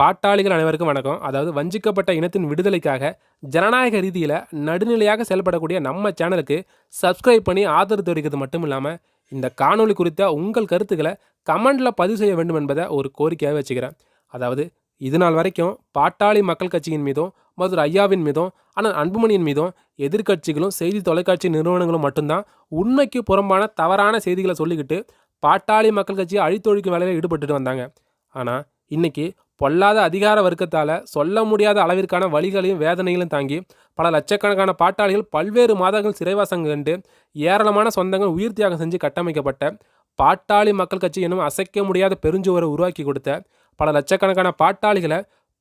பாட்டாளிகள் அனைவருக்கும் வணக்கம். அதாவது வஞ்சிக்கப்பட்ட இனத்தின் விடுதலைக்காக ஜனநாயக ரீதியில் நடுநிலையாக செயல்படக்கூடிய நம்ம சேனலுக்கு சப்ஸ்கிரைப் பண்ணி ஆதரவு தெரிவிக்கிறது மட்டும் இல்லாமல் இந்த காணொளி குறித்த உங்கள் கருத்துக்களை கமெண்டில் பதிவு செய்ய வேண்டும் என்பதை ஒரு கோரிக்கையாக வச்சுக்கிறேன். அதாவது இது நாள் வரைக்கும் பாட்டாளி மக்கள் கட்சியின் மீதும் மதுரை ஐயாவின் மீதும் ஆனால் அன்புமணியின் மீதும் எதிர்க்கட்சிகளும் செய்தி தொலைக்காட்சி நிறுவனங்களும் மட்டும்தான் உண்மைக்கு புறம்பான தவறான செய்திகளை சொல்லிக்கிட்டு பாட்டாளி மக்கள் கட்சியை அழித்தொழிக்கும் வேலையில் ஈடுபட்டுட்டு வந்தாங்க. ஆனால் இன்னைக்கு பொல்லாத அதிகார வர்க்கத்தால் சொல்ல முடியாத அளவிற்கான வழிகளையும் வேதனைகளையும் தாங்கி பல லட்சக்கணக்கான பாட்டாளிகள் பல்வேறு மாதங்கள் சிறைவாசம் கண்டு ஏராளமான சொந்தங்கள் உயிர் தியாகம் செஞ்சு கட்டமைக்கப்பட்ட பாட்டாளி மக்கள் கட்சி எனும் அசைக்க முடியாத பெருஞ்சுவரை உருவாக்கி கொடுத்த பல லட்சக்கணக்கான பாட்டாளிகளை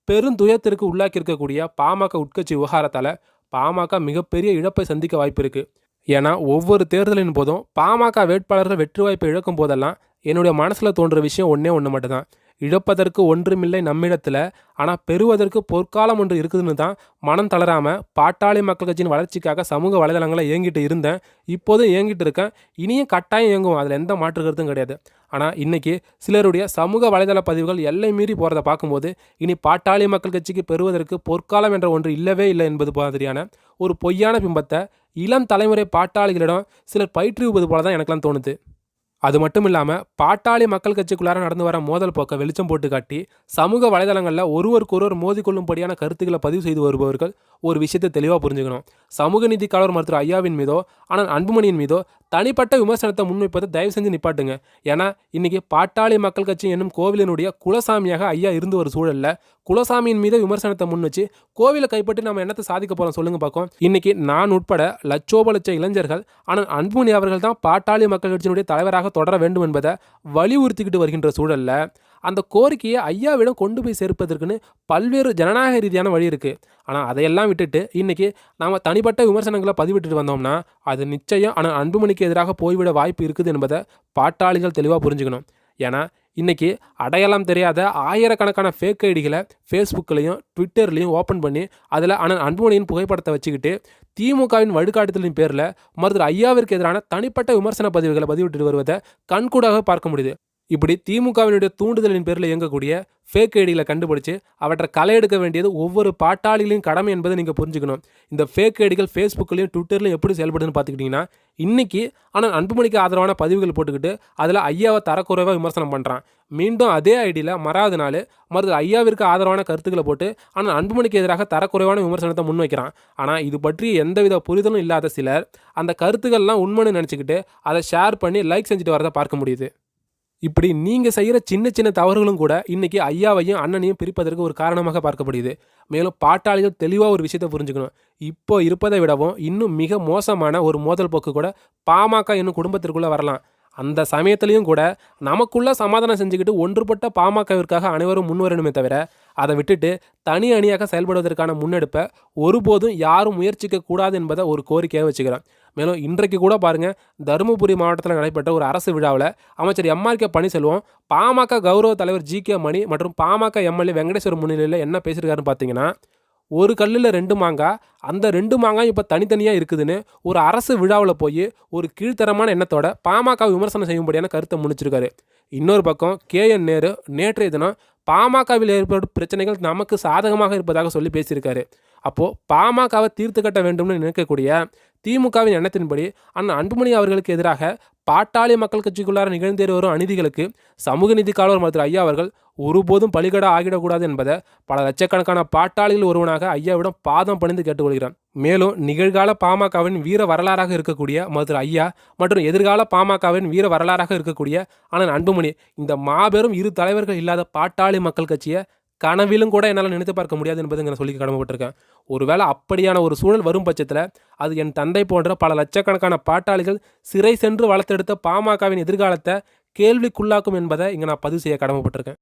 பெருந்துயத்திற்கு உள்ளாக்கி இருக்கக்கூடிய பாமக உட்கட்சி விவகாரத்தால் பாமக மிகப்பெரிய இழப்பை சந்திக்க வாய்ப்பு இருக்குது ஏன்னா ஒவ்வொரு தேர்தலின் போதும் பாமக வேட்பாளர்கள் வெற்றி வாய்ப்பை இழக்கும் போதெல்லாம் என்னுடைய மனசில் தோன்ற விஷயம் ஒன்றே ஒன்று மட்டும்தான். இழப்பதற்கு ஒன்றுமில்லை நம்மிடத்தில். ஆனால் பெறுவதற்கு பொற்காலம் ஒன்று இருக்குதுன்னு தான் மனம் தளராமல் பாட்டாளி மக்கள் கட்சியின் வளர்ச்சிக்காக சமூக வலைதளங்களை இயங்கிட்டு இருந்தேன். இப்போதும் இயங்கிட்டு இருக்கேன். இனியும் கட்டாயம் இயங்கும். அதில் எந்த மாற்று கருத்தும் கிடையாது. ஆனால் இன்றைக்கி சிலருடைய சமூக வலைதள பதிவுகள் எல்லை மீறி போகிறத பார்க்கும்போது இனி பாட்டாளி மக்கள் கட்சிக்கு பெறுவதற்கு பொற்காலம் என்ற ஒன்று இல்லவே இல்லை என்பது மாதிரியான ஒரு பொய்யான பிம்பத்தை இளம் தலைமுறை பாட்டாளிகளிடம் சிலர் பயிற்றுவிப்பது போல தான் எனக்கெல்லாம் தோணுது. அது மட்டும் இல்லாமல் பாட்டாளி மக்கள் கட்சிக்குள்ளார நடந்து வர மோதல் போக்க வெளிச்சம் போட்டு காட்டி சமூக வலைதளங்களில் ஒருவருக்கொருவர் மோதிக்கொள்ளும்படியான கருத்துக்களை பதிவு செய்து வருபவர்கள் ஒரு விஷயத்தை தெளிவாக புரிஞ்சுக்கணும். சமூக நீதி மருத்துவர் ஐயாவின் மீதோ ஆனால் அன்புமணியின் மீதோ தனிப்பட்ட விமர்சனத்தை முன்வைப்பதை தயவு செஞ்சு நிப்பாட்டுங்க. ஏன்னா இன்னைக்கு பாட்டாளி மக்கள் கட்சி என்னும் கோவிலினுடைய குலசாமியாக ஐயா இருந்து ஒரு சூழல்ல குலசாமியின் மீது விமர்சனத்தை முன் வச்சு கோவிலை கைப்பற்றி நம்ம என்னத்தை சாதிக்க போகிறோம் சொல்லுங்க பார்க்கும். இன்னைக்கு நான் உட்பட லட்சோப லட்ச இளைஞர்கள் ஆனால் அன்புமணி அவர்கள் தான் பாட்டாளி மக்கள் கட்சியினுடைய தலைவராக தொடர வேண்டும் என்பதை வலியுறுத்திக்கிட்டு வருகின்ற சூழலில் அந்த கோரிக்கையை ஐயாவிடம் கொண்டு போய் சேர்ப்பதற்குன்னு பல்வேறு ஜனநாயக ரீதியான வழி இருக்குது ஆனால் அதையெல்லாம் விட்டுட்டு இன்றைக்கி நாம் தனிப்பட்ட விமர்சனங்களை பதிவிட்டுட்டு வந்தோம்னா அது நிச்சயம் ஆனால் அன்புமணிக்கு எதிராக போய்விட வாய்ப்பு இருக்குது என்பதை பாட்டாளிகள் தெளிவாக புரிஞ்சுக்கணும். ஏன்னா இன்றைக்கி அடையாளம் தெரியாத ஆயிரக்கணக்கான ஃபேக் ஐடிகளை ஃபேஸ்புக்லேயும் ட்விட்டர்லேயும் ஓப்பன் பண்ணி அதில் ஆனால் அன்புமணியின் புகைப்படத்தை வச்சுக்கிட்டு திமுகவின் வழிகாட்டுதலின் பேரில் மருத்துவர் ஐயாவிற்கு எதிரான தனிப்பட்ட விமர்சன பதிவுகளை பதிவிட்டு வருவதை கண்கூடாக பார்க்க முடியுது. இப்படி திமுகவினுடைய தூண்டுதலின் பேரில் இயங்கக்கூடிய ஃபேக் ஐடிகளை கண்டுபிடிச்சு அவற்றை களை எடுக்க வேண்டியது ஒவ்வொரு பாட்டாளிகளின் கடமை என்பதை நீங்கள் புரிஞ்சுக்கணும். இந்த ஃபேக் ஐடிகள் ஃபேஸ்புக்லையும் ட்விட்டர்லையும் எப்படி செயல்படுதுன்னு பார்த்துக்கிட்டிங்கன்னா இன்றைக்கி ஆனால் அன்புமணிக்கு ஆதரவான பதிவுகள் போட்டுக்கிட்டு அதில் ஐயாவை தரக்குறைவாக விமர்சனம் பண்ணுறான் மீண்டும் அதே ஐடியில் மறாவது நாள் மருது ஐயாவிற்கு ஆதரவான கருத்துக்களை போட்டு ஆனால் அன்புமணிக்கு எதிராக தரக்குறைவான விமர்சனத்தை முன்வைக்கிறான் ஆனால் இது பற்றி எந்தவித புரிதலும் இல்லாத சிலர் அந்த கருத்துக்கள்லாம் உண்மைன்னு நினச்சிக்கிட்டு அதை ஷேர் பண்ணி லைக் செஞ்சுட்டு வரதை பார்க்க முடியுது. இப்படி நீங்கள் செய்கிற சின்ன சின்ன தவறுகளும் கூட இன்றைக்கி ஐயாவையும் அண்ணனையும் பிரிப்பதற்கு ஒரு காரணமாக பார்க்கப்படுது மேலும் பாட்டாளிகள் தெளிவாக ஒரு விஷயத்தை புரிஞ்சுக்கணும். இப்போ இருப்பதை விடவும் இன்னும் மிக மோசமான ஒரு மோதல் போக்கு கூட பாமக இன்னும் குடும்பத்திற்குள்ளே வரலாம். அந்த சமயத்துலேயும் கூட நமக்குள்ள சமாதானம் செஞ்சுக்கிட்டு ஒன்றுபட்ட பாமகவிற்காக அனைவரும் முன்வரணுமே தவிர அதை விட்டுட்டு தனி அணியாக செயல்படுவதற்கான முன்னெடுப்பை ஒருபோதும் யாரும் முயற்சிக்க கூடாது என்பதை ஒரு கோரிக்கையாக வச்சுக்கிறேன். மேலும் இன்றைக்கு கூட பாருங்கள் தருமபுரி மாவட்டத்தில் நடைபெற்ற ஒரு அரசு விழாவில் அமைச்சர் எம்ஆர் கே பன்னீர்செல்வம் பாமக கௌரவ தலைவர் ஜி கே மணி மற்றும் பாமக எம்எல்ஏ வெங்கடேஸ்வர முன்னிலையில் என்ன பேசியிருக்காருன்னு பார்த்தீங்கன்னா ஒரு கல்லில் ரெண்டு மாங்காய் அந்த ரெண்டு மாங்காய் இப்போ தனித்தனியாக இருக்குதுன்னு ஒரு அரசு விழாவில் போய் ஒரு கீழ்த்தரமான எண்ணத்தோட பாமக விமர்சனம் செய்யும்படியான கருத்தை முடிச்சிருக்காரு இன்னொரு பக்கம் கே என் நேரு நேற்றைய தினம் பாமகவில் ஏற்படும் பிரச்சனைகள் நமக்கு சாதகமாக இருப்பதாக சொல்லி பேசியிருக்காரு. அப்போது பாமகவை தீர்த்து கட்ட வேண்டும்னு நினைக்கக்கூடிய திமுகவின் எண்ணத்தின்படி அண்ணன் அன்புமணி அவர்களுக்கு எதிராக பாட்டாளி மக்கள் கட்சிக்குள்ளார நிகழ்ந்தேறி வரும் அநீதிகளுக்கு சமூக நீதி காவலர் மருத்துவர் ஐயா அவர்கள் ஒருபோதும் பலிகட ஆகிடக்கூடாது என்பதை பல லட்சக்கணக்கான பாட்டாளிகள் ஒருவனாக ஐயாவிடம் பாதம் பணிந்து கேட்டுக்கொள்கிறான் மேலும் நிகழ்கால பாமகவின் வீர வரலாறாக இருக்கக்கூடிய மருத்துவர் ஐயா மற்றும் எதிர்கால பாமகவின் வீர வரலாறாக இருக்கக்கூடிய ஆனால் அன்புமணி இந்த மாபெரும் இரு தலைவர்கள் இல்லாத பாட்டாளி பாட்டாளி மக்கள் கட்சியை கனவிலும் கூட என்னால் நினைத்து பார்க்க முடியாது என்பது நான் சொல்லி கடமைப்பட்டிருக்கேன். ஒருவேளை அப்படியான ஒரு சூழல் வரும் பட்சத்தில் அது என் தந்தை போன்ற பல லட்சக்கணக்கான பாட்டாளிகள் சிறை சென்று வளர்த்தெடுத்த பாமகவின் எதிர்காலத்தை கேள்விக்குள்ளாக்கும் என்பதை இங்கே நான் பதிவு செய்ய கடமைப்பட்டிருக்கேன்.